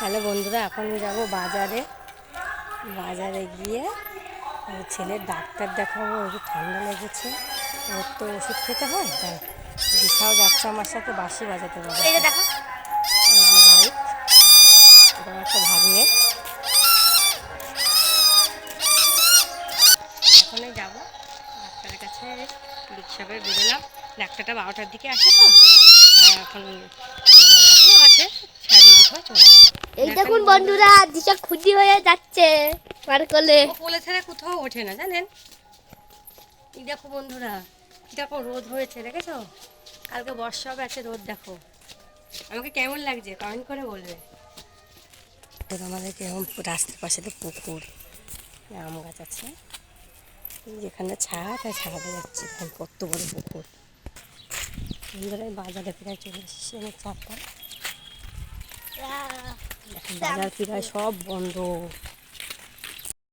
তাহলে বন্ধুরা এখন যাব বাজারে। বাজারে গিয়ে ওই ছেলের ডাক্তার দেখাবো একটু ঠান্ডা লেগেছে। ওর তো ওষুধ খেতে হয় তাই দিশাও যাচ্ছে আমার সাথে বাঁশি বাজাতে পারে এই যে দেখো। এই যে বাইক এটা একটা ভাগ্নে। এখনই যাব। ডাক্তারের কাছে বিশ্ববে বেরোলাম। ডাক্তারটা বারোটার দিকে আসে তো আর এখন এখনও আছে সাড়ে তিনটের সময় চলে যাবে। এই দেখুন বন্ধুরা দিশা খুঁজি হয়ে যাচ্ছে পার করলে ও কোলে ছেড়ে কোথাও ওঠে না জানেন? এই দেখো বন্ধুরা কি দেখো রোদ হয়েছে দেখেছ? কালকে বর্ষা হবে আছে রোদ দেখো। আমাকে কেমন লাগছে কমেন্ট করে বলবে। এবার আমাদের কেমন রাস্তার পাশে তো পুকুর আম গাছ আছে। যেখানে ছাড়া তাই ছাড়াতে যাচ্ছে এখন কত বড় পুকুর। বাজারে প্রায় চলে এসেছি অনেক দেখেন বাজার প্রায় সব বন্ধ।